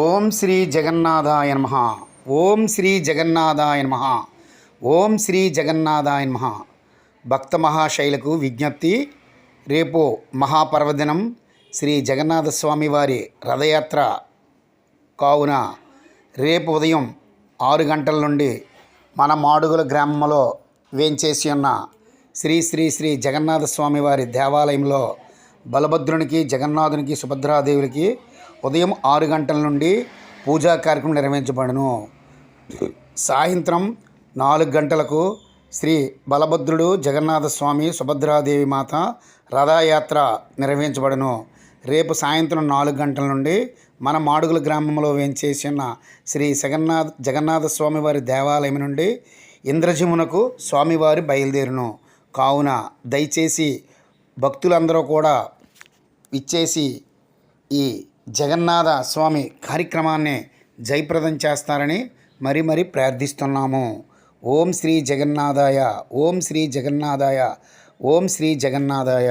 ఓం శ్రీ జగన్నాథాయ నమ. ఓం శ్రీ జగన్నాథాయ నమ. ఓం శ్రీ జగన్నాథాయ నమ. భక్త మహాశైలకు విజ్ఞప్తి రేపు మహాపర్వదినం శ్రీ జగన్నాథస్వామి వారి రథయాత్ర. కావున రేపు ఉదయం ఆరు గంటల నుండి మన మాడుగుల గ్రామంలో వేంచేసి ఉన్న శ్రీ శ్రీ శ్రీ జగన్నాథ స్వామి వారి దేవాలయంలో బలభద్రునికి జగన్నాథునికి సుభద్రాదేవులకి ఉదయం ఆరు గంటల నుండి పూజా కార్యక్రమం నిర్వహించబడును. సాయంత్రం నాలుగు గంటలకు శ్రీ బలభద్రుడు జగన్నాథస్వామి సుభద్రాదేవి మాత రథయాత్ర నిర్వహించబడును. రేపు సాయంత్రం నాలుగు గంటల నుండి మన మాడుగుల గ్రామంలో వేంచేసి ఉన్న శ్రీ జగన్నాథ జగన్నాథ స్వామివారి దేవాలయం నుండి ఇంద్రజిమునకు స్వామివారి బయలుదేరును. కావున దయచేసి భక్తులందరూ కూడా ఇచ్చేసి ఈ జగన్నాథ స్వామి కార్యక్రమాన్ని జయప్రదం చేస్తారని మరి మరి ప్రార్థిస్తున్నాము. ఓం శ్రీ జగన్నాథాయ ఓం శ్రీ జగన్నాథాయ ఓం శ్రీ జగన్నాథాయ.